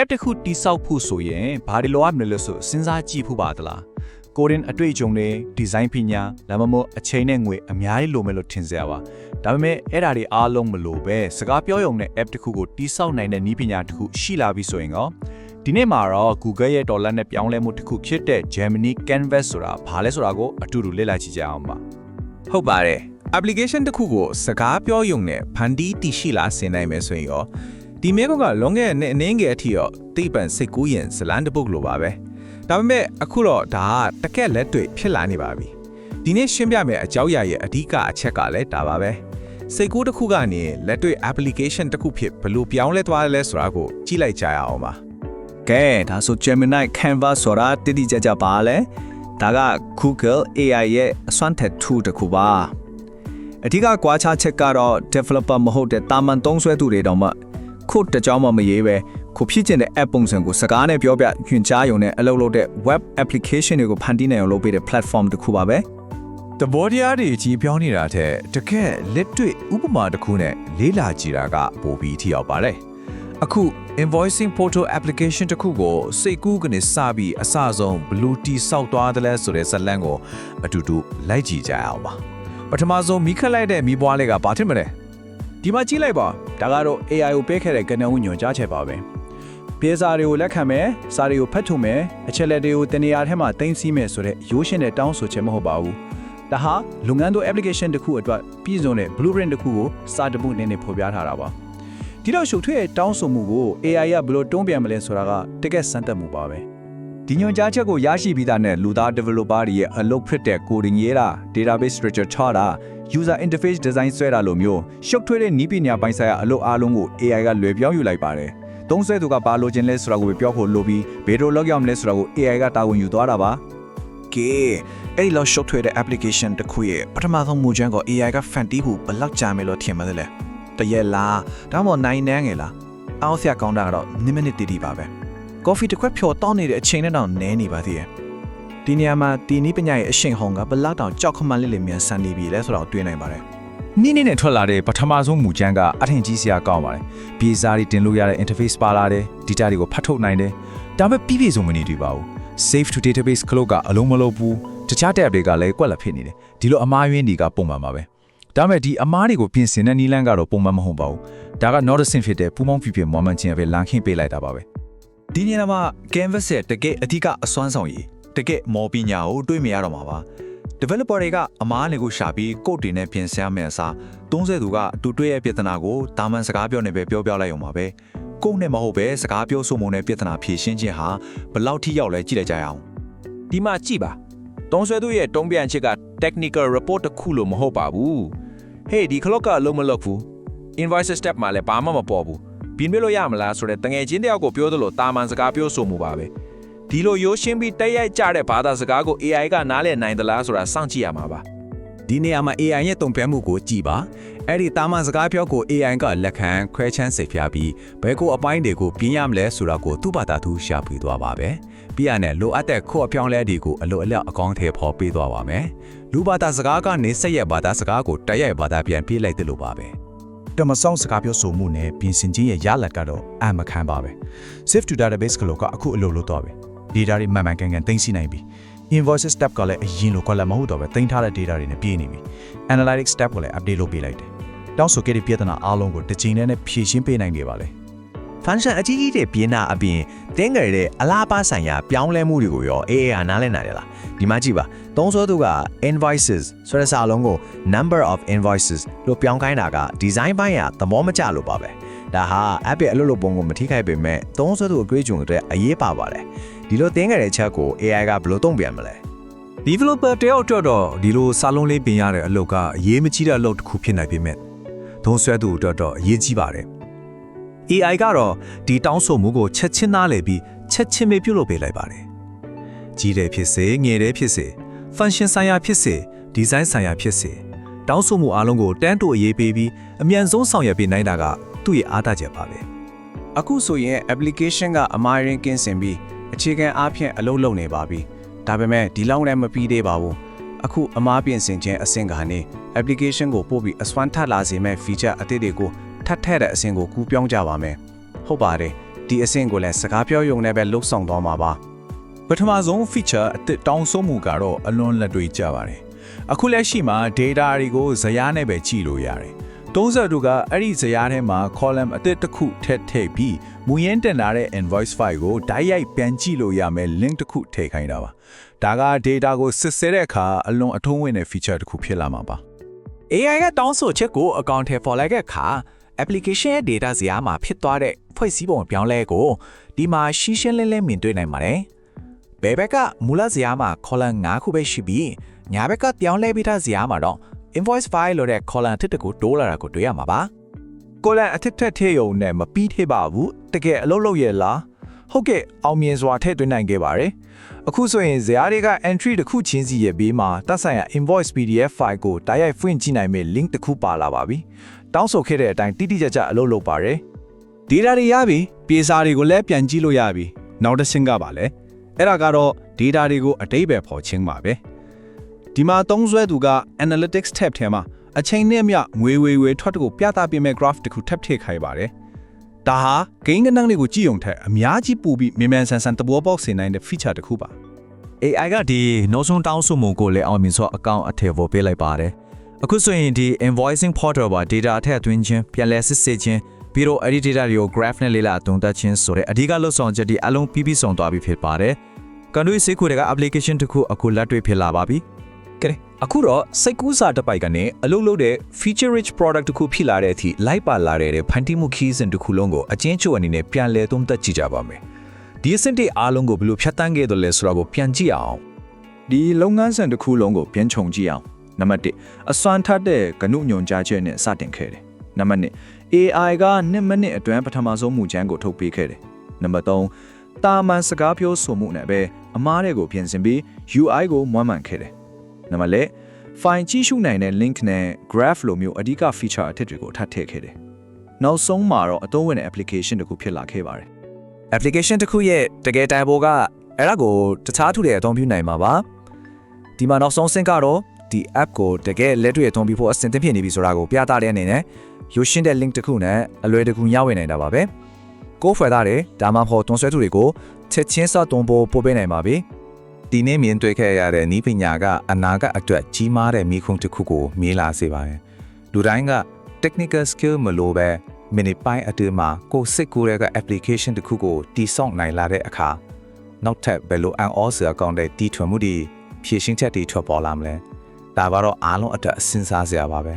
app တစ်ခုတိစောက်ဖို့ဆိုရင်ဘာတွေလိုအပ်မလဲလို့ဆိုစဉ်းစားကြည့်ဖို့ပါသလားကိုရင်အတွေ့အကြုံတွေဒီဇိုင်းပညာဒါမှမဟုတ်အချိန်နဲ့ငွေအများကြီးလိုမယ်လို့ထင်ကြပါဒါပေမဲ့အဲ့ဒါတွေအားလုံးမလိုပဲစကားပြောရုံနဲ့ app တစ်ခုကိုတိစောက်နိုင်တဲ့နည်းပညာတစ်ခုရှိလာပြီဆိုရင်ရောဒီနေ့မှာတော့ Google ရဲ့ဒေါ်လာနဲ့ပြောင်းလဲမှုတစ်ခုဖြစ်တဲ့ Gemini Canvas ဆိုတာဘာလဲဆိုတာကိုအတူတူလေ့လာကြည့်ကြအောင်ပါဟုတ်ပါတယ် application တစ်ခုကိုစကားပြောရုံနဲ့ဖန်တီးတည်ရှိလာဆင်နိုင်မယ်ဆိုရင်ရော ဒီမဲကလွန်ခဲ့တဲ့အနေငယ်အထိရောတိပန်စိတ်ကူးရင်ဇလန်တစ်ပုတ်လိုပါပဲဒါပေမဲ့အခုတော့ဒါကတကက်လက်တွေ့ဖြစ်လာနေပါပြီဒီနေ့ရှင်းပြမယ့်အကြောင်းအရာရဲ့အဓိကအချက်ကလည်းဒါပါပဲစိတ်ကူးတစ်ခုကနေလက်တွေ့ application တစ်ခုဖြစ်ဘယ်လိုပြောင်းလဲသွားလဲဆိုတာကိုကြည့်လိုက်ကြရအောင်ပါကဲဒါဆို Gemini Canvas ဆိုတာတိတိကျကျပါလဲဒါက Google AI ရဲ့အစွမ်းထက် tool တစ်ခုပါအဓိကကွာခြားချက်ကတော့ developer မဟုတ်တဲ့တာမန်သုံးစွဲသူတွေတောင်မှ code တစ်ကြောင်းမှမရေးပဲခုဖြစ်ကျင်တဲ့ app ပုံစံကိုစကားနဲ့ပြောပြညွှန်ကြားရုံနဲ့အလုပ်လုပ်တဲ့ web application တွေကိုဖန်တီးနိုင်အောင်လုပ်ပေးတဲ့ platform တစ်ခုပါပဲတဘောတရားတွေကြီးပြောင်းနေတာတဲ့တကက်လက်တွေ့ဥပမာတစ်ခုနဲ့လေးလာကြည့်တာကပိုပြီးထိရောက်ပါတယ်အခု invoicing portal application တစ်ခုကိုစိတ်ကူးကနေစပြီးအစဆုံးဘလူးတီစောက်သွားတယ်လဲဆိုတဲ့ဇတ်လန့်ကိုအတူတူလိုက်ကြည့်ကြအောင်ပါပထမဆုံးမိခက်လိုက်တဲ့မိဘွားလေးကဘာဖြစ်မလဲ ဒီမှာကြည့်လိုက်ပါဒါကတော့ AI ကိုပေးခဲ့တဲ့ကဏ္ဍဝညွန်ကြားချက်ပါပဲပြေစာတွေကိုလက်ခံမယ်စာတွေကိုဖတ်ထုတ်မယ်အချက်လက်တွေကိုတင်နေရာထဲမှာတင်စီမယ်ဆိုတဲ့ရိုးရှင်းတဲ့တောင်းဆိုချက်မဟုတ်ပါဘူးဒါဟာလုပ်ငန်းတို့ application တစ်ခုအတွက်ပြည်စုံတဲ့ blueprint တစ်ခုကိုစာတပုတ်နဲ့နေဖော်ပြထားတာပါဒီတော့ရှုပ်ထွေးတဲ့တောင်းဆိုမှုကို AI ကဘယ်လိုတွန်းပြန်မလဲဆိုတာကတကယ်စမ်းသပ်မှုပါပဲဒီညွှန်ကြားချက်ကိုရရှိပြီးသားနဲ့လူသား developer တွေရဲ့အလုပ်ဖြစ်တဲ့ coding ရေးတာ database structure ချတာ user interface design ဆွဲတာလိုမျိုးရှုပ်ထွေးတဲ့နည်းပညာပိုင်းဆိုင်ရာအလုပ်အားလုံးကို AI ကလွယ်ပြောင်းယူလိုက်ပါတယ်။သုံးဆွဲသူကဘာလိုချင်လဲဆိုတာကိုပဲပြောဖို့လိုပြီးဘယ်လိုလုပ်ရမလဲဆိုတာကို AI ကတာဝန်ယူသွားတာပါ။ကဲအဲ့ဒီလောက်ရှုပ်ထွေးတဲ့ application တစ်ခုရဲ့ပထမဆုံးမူချမ်းကို AI ကဖန်တီးဖို့ဘယ်လောက်ကြာမယ်လို့ထင်မလဲတရက်လားဒါမှမဟုတ်နိုင်နန်းငယ်လားအောက်ဆရာကောင်းတာကတော့2မိနစ်တည်တည်ပါပဲကော်ဖီတစ်ခွက်ဖြော်တောင်းနေတဲ့အချိန်နဲ့တော့နဲနေပါသေးတယ် ဒီနေရာမှာဒီနည်းပညာရဲ့အရှင်ဟုန်ကဘယ်လောက်တောင်ကြောက်ခမလေးလေးမြန်ဆန်နေပြီလဲဆိုတော့တွေးနိုင်ပါတယ်နေ့နေ့နဲ့ထွက်လာတဲ့ပထမဆုံးမူကြမ်းကအထင်ကြီးစရာကောင်းပါတယ်။ပြေစာတွေတင်လို့ရတဲ့ interface ပါလာတယ်။ data တွေကိုဖတ်ထုတ်နိုင်တယ်။ဒါပေမဲ့ပြီးပြည့်စုံမနေတွေ့ပါဘူး။ save to database ခလုတ်ကအလုံးမလုံးဘူး။တခြား tab တွေကလည်းကွက်လက်ဖြစ်နေတယ်။ဒီလိုအမားယွင်းတွေကပုံမှန်ပါပဲ။ဒါပေမဲ့ဒီအမားတွေကိုပြင်ဆင်တဲ့နီလန်းကတော့ပုံမှန်မဟုတ်ပါဘူး။ဒါက not a sin ဖြစ်တဲ့ပူမောင်းပြပြမွမ်းမန်းချင်းပဲလမ်းခင်းပေးလိုက်တာပါပဲ။ဒီနေရာမှာ canvas ရဲ့တကယ်အဓိကအစွမ်းဆောင်ရည် တကယ်မော်ပညာကိုတွေးမြင်ရတော့မှာပါ developer တွေကအမားတွေကိုရှာပြီး code တွေနဲ့ပြင်ဆင်ရမယ့်အစားသုံးဆသူကအတူတွေ့ရဲ့ပြဿနာကိုတာမန်စကားပြောနေပဲပြောပြလိုက်အောင်ပါပဲ code နဲ့မဟုတ်ပဲစကားပြောဆိုမှုနဲ့ပြဿနာဖြေရှင်းခြင်းဟာဘယ်လောက်ထိရောက်လဲကြည့်လိုက်ကြရအောင်ဒီမှာကြည့်ပါတုံးဆွဲသူရဲ့တုံးပြန်ချက်က technical report တစ်ခုလို့မဟုတ်ပါဘူးဟေးဒီ clock ကအလုံးမလုပ်ဘူး invoice step မှာလည်းဘာမှမပေါ်ဘူးပြင်ပြလို့ရမလားဆိုတဲ့တငယ်ချင်းတယောက်ကိုပြောသလိုတာမန်စကားပြောဆိုမှုပါပဲ ဒီလိုရိုးရှင်းပြီးတက်ရိုက်ကြတဲ့ဘာသာစကားကို AI ကနားလည်နိုင်သလားဆိုတာစောင့်ကြည့်ရမှာပါဒီနေရာမှာ AI ရဲ့တုံ့ပြန်မှုကိုကြည်ပါအဲ့ဒီတာမန်စကားပြောကို AI ကလက်ခံခွဲချမ်းစိတ်ဖျားပြီးဘယ်ကိုအပိုင်းတွေကိုပြင်ရမလဲဆိုတာကိုသူ့ဘာသာသူရှာဖွေသွားပါပဲပြီးရနဲ့လိုအပ်တဲ့ခို့အပြောင်းလဲတွေကိုအလိုအလျောက်အကောင့်ထဲပေါ်ပေးသွားပါမယ်လူဘာသာစကားကနေဆက်ရက်ဘာသာစကားကိုတိုက်ရိုက်ဘာသာပြန်ပြေးလိုက်တယ်လို့ပါပဲတမဆောင်စကားပြောဆိုမှုနဲ့ပြင်ဆင်ခြင်းရဲ့ရလဒ်ကတော့အမခံပါပဲ Save to database ကလို့ကအခုအလုပ်လုပ်တော့ပဲ data တွေမှန်မှန်ကန်ကန်သိမ်းဆည်းနိုင်ပြီ invoices step ကလည်းအရင်လိုကွက်လက်မဟုတ်တော့ပဲသိမ်းထားတဲ့ data တွေနဲ့ပြည့်နေပြီ analytics step ကိုလည်း update လုပ်ပေးလိုက်တယ်တောင်းဆိုခဲ့တဲ့ပြဿနာအားလုံးကိုတစ်ချိန်တည်းနဲ့ဖြေရှင်းပေးနိုင်ခဲ့ပါလေ function အကြီးကြီးတွေပြင်းတာအပြင်တင်းကြရတဲ့အလားပါဆိုင်ရာပြောင်းလဲမှုတွေကိုရော AA ကနားလည်နိုင်တယ်လားဒီမှာကြည့်ပါသုံးစွဲသူက invoices ဆိုတဲ့စာလုံးကို number of invoices လို့ပြောင်းခိုင်းတာက design ဘိုင်းကသဘောမကျလို့ပါပဲ ဒါဟာ app ရဲ့အလုပ်လုပ်ပုံကိုမထိခိုက်ပေမဲ့သုံးစွဲသူအတွေ့အကြုံတွေအရေးပါပါတယ်ဒီလိုတင်းကြရတဲ့ချက်ကို AI ကဘယ်လိုတုံ့ပြန်မလဲ developer တယောက်အတွက်တော့ဒီလိုစာလုံးလေးပြင်ရတဲ့အလုပ်ကအရေးမကြီးတဲ့အလုပ်တစ်ခုဖြစ်နိုင်ပေမဲ့သုံးဆွဲသူအတွက်တော့အရေးကြီးပါတယ် AI ကတော့ဒီတောင်းဆိုမှုကိုချက်ချင်းသားလည်ပြီးချက်ချင်းပဲပြုလုပ်ပေးလိုက်ပါတယ်ကြီးတယ်ဖြစ်စေငယ်တယ်ဖြစ်စေ function ဆိုင်ရာဖြစ်စေ design ဆိုင်ရာဖြစ်စေတောင်းဆိုမှုအားလုံးကိုတန်းတူအရေးပေးပြီးအမြန်ဆုံးဆောင်ရွက်ပေးနိုင်တာက သူ့ရဲ့အားသာချက်ပါပဲအခုဆိုရင် application ကအမှားရင်းကင်းစင်ပြီးအခြေခံအားဖြင့်အလုပ်လုပ်နေပါပြီဒါပေမဲ့ဒီလောက်နဲ့မပြီးသေးပါဘူးအခုအမှားပြင်ဆင်ခြင်းအဆင့်ကနေ application ကိုပို့ပြီးအစွမ်းထပ်လာစေမဲ့ feature အသစ်တွေကိုထပ်ထည့်တဲ့အဆင့်ကိုကူးပြောင်းကြပါမယ်ဟုတ်ပါတယ်ဒီအဆင့်ကိုလည်းစကားပြောရုံနဲ့ပဲလှုပ်ဆောင်သွားမှာပါပထမဆုံး feature အသစ်တောင်းဆိုမှုကတော့အလွန်လက်တွေ့ကြပါတယ်အခုလက်ရှိမှာ data တွေကိုဇယားနဲ့ပဲကြည့်လို့ရတယ် သုံးဆက်သူကအဲ့ဒီဇယားထဲမှာ column အသစ်တစ်ခုထည့်ထည့်ပြီးမူရင်းတင်လာတဲ့ invoice file ကိုတိုက်ရိုက်ပြန်ကြည့်လို့ရမယ် link တစ်ခုထည့်ခိုင်းတာပါဒါက data ကိုစစ်ဆေးတဲ့အခါအလွန်အထုံးဝင်တဲ့ feature တစ်ခုဖြစ်လာမှာပါ AI ကတောင်းဆိုချက်ကိုအကောင့်ထဲပေါ်လိုက်တဲ့အခါ application ရဲ့ data ဇယားမှာဖြစ်သွားတဲ့ဖွဲ့စည်းပုံအပြောင်းလဲကိုဒီမှာရှင်းရှင်းလင်းလင်းမြင်တွေ့နိုင်ပါတယ်။ဘယ်ဘက်ကမူလဇယားမှာ column 5ခုပဲရှိပြီးညာဘက်ကပြောင်းလဲပြီးသားဇယားမှာတော့ invoice file လို့တဲ့ column အသစ်တစ်ခုတိုးလာတာကိုတွေ့ရမှာပါ။ကိုလန်အထက်ထက်ထေယုံနဲ့မပြီးသေးပါဘူးတကယ်အလုပ်လုပ်ရဲ့လားဟုတ်ကဲ့အောင်မြင်စွာထည့်သွင်းနိုင်ခဲ့ပါတယ်အခုဆိုရင်ဇာတ်တွေက entry တစ်ခုချင်းစီရဲ့ဘေးမှာတက်ဆိုင်ရာ invoice PDF file ကိုတိုက်ရိုက်ဖွင့်ကြည့်နိုင်မယ့် link တစ်ခုပါလာပါပြီတောင်းဆိုခဲ့တဲ့အတိုင်းတိတိကျကျအလုပ်လုပ်ပါတယ် data တွေရပြီပြေစာတွေကိုလည်းပြန်ကြည့်လို့ရပြီနောက်တစ်ဆင့်ကပါလဲအဲ့ဒါကတော့ data တွေကိုအတိတ်ပဲပေါ်ချင်းပါပဲ ဒီမှာသုံးစွဲသူက analytics tab ထဲမှာအချိန်နဲ့မျှငွေဝေဝေထွက်တကိုပြသပေးမဲ့ graph တစ်ခုထပ်ထည့်ခိုင်းပါတယ်ဒါဟာ gain ကဏ္ဍတွေကိုကြည့်ုံထက်အများကြီးပိုပြီးမြန်မြန်ဆန်ဆန်သဘောပေါက်စေနိုင်တဲ့ feature တစ်ခုပါ AI ကဒီနောက်ဆုံးတောင်းဆိုမှုကိုလည်းအောင်မြင်စွာအကောင့်အထည်ပေါ်ပေးလိုက်ပါတယ်အခုဆိုရင်ဒီ invoicing portal ပါ data အထက်အသွင်းခြင်းပြန်လည်စစ်ဆေးခြင်းပြီးတော့ edit data တွေကို graph နဲ့လေ့လာအသုံးသပ်ခြင်းဆိုတဲ့အဓိကလှုပ်ဆောင်ချက်ဒီအလုံးပြီးပြီးဆုံးသွားပြီဖြစ်ပါတယ်ကန်တွေစေးခွေတွေက application တစ်ခုအခုလက်တွေ့ဖြစ်လာပါပြီ ကဲအခုတော့စိတ်ကူးစာတစ်ပိုက်ကနေအလုပ်လုပ်တဲ့ feature rich product တစ်ခုဖြစ်လာတဲ့အထိလိုက်ပါလာတဲ့ဖန်တီးမှု key စဉ်တစ်ခုလုံးကိုအချင်းချုပ်အနေနဲ့ပြန်လည်သုံးသပ်ကြည့်ကြပါမယ်ဒီအဆင့်တွေအားလုံးကိုဘယ်လိုဖြတ်တန်းခဲ့တယ်လဲဆိုတာကိုပြန်ကြည့်အောင်ဒီလုပ်ငန်းစဉ်တစ်ခုလုံးကိုပြန်ခြုံကြည့်အောင်နံပါတ်1အစွမ်းထက်တဲ့ကနုညွန်ကြားချက်နဲ့စတင်ခဲ့တယ်နံပါတ်2 AI က2မိနစ်အတွင်းပထမဆုံးမူချမ်းကိုထုတ်ပေးခဲ့တယ်နံပါတ်3တာမန်စကားပြောဆိုမှုနဲ့ပဲအမားတွေကိုပြင်ဆင်ပြီး UI ကိုမွမ်းမံခဲ့တယ် နံပါတ်4 file ကြည့်ရှုနိုင်တဲ့ link နဲ့ graph လိုမျိုးအဓိက feature အသစ်တွေကိုထပ်ထည့်ခဲ့တယ်နောက်ဆုံးမှာတော့အသုံးဝင်တဲ့ application တစ်ခုဖြစ်လာခဲ့ပါတယ် application တစ်ခုရဲ့တကယ်တိုင်ပေါ်ကအဲ့ဒါကိုတခြားသူတွေအသုံးပြုနိုင်မှာပါဒီမှာနောက်ဆုံးဆင့်ကတော့ဒီ app ကိုတကယ်လက်တွေ့အသုံးပြုဖို့အဆင်သင့်ဖြစ်နေပြီဆိုတာကိုပြသတဲ့အနေနဲ့ရုပ်ရှင်းတဲ့ link တစ်ခုနဲ့အလွယ်တကူညှဝေနိုင်တာပါပဲကိုယ်ဖွယ်သားတယ်ဒါမှမဟုတ်တွန်းဆွဲသူတွေကိုချက်ချင်းစတွန်းဖို့ပို့ပေးနိုင်ပါပြီ ဒီနေ့မြင်တွေ့ခဲ့ရတဲ့ဤပညာကအနာဂတ်အတွက်ကြီးမားတဲ့မိခုံတစ်ခုကိုမြင်လာစေပါတယ်လူတိုင်းက technical skill မလို့ပဲ minute ပိုင်းအတွင်းမှာကိုယ်စစ်ကူတဲ့က application တစ်ခုကိုတည်ဆောက်နိုင်လာတဲ့အခါနောက်ထပ်ဘယ်လိုအန်အောစရာကောင်းတဲ့တည်ထွင်မှုတွေဖြည့်ရှင်းချက်တွေထွက်ပေါ်လာမလဲဒါကတော့အားလုံးအတွက်စဉ်းစားစရာပါပဲ